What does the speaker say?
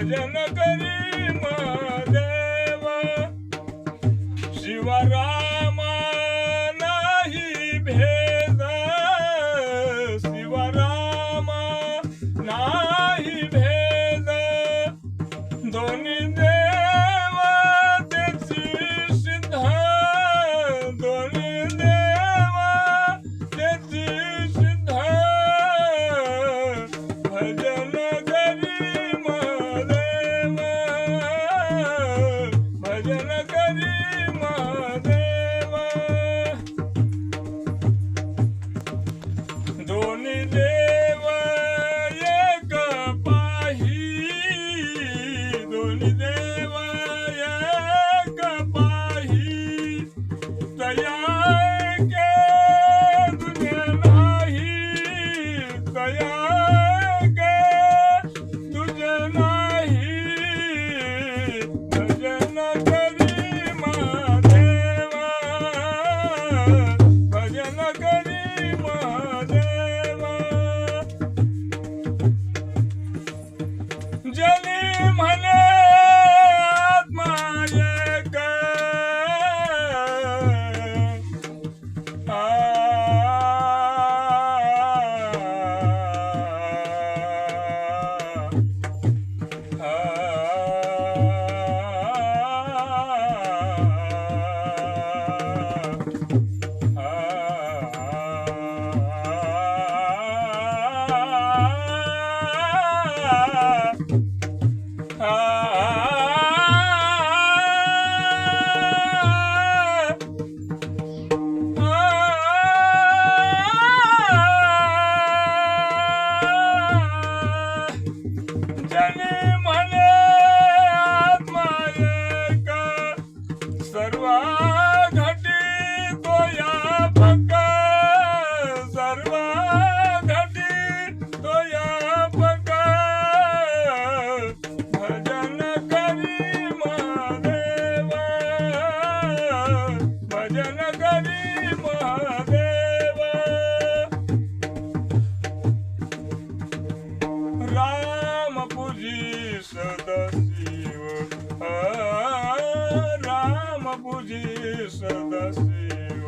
भजन करी माँ జనగరి మాదే. world. जनगरी महादेव राम पूजी सदशिव राम पूजी सदशिव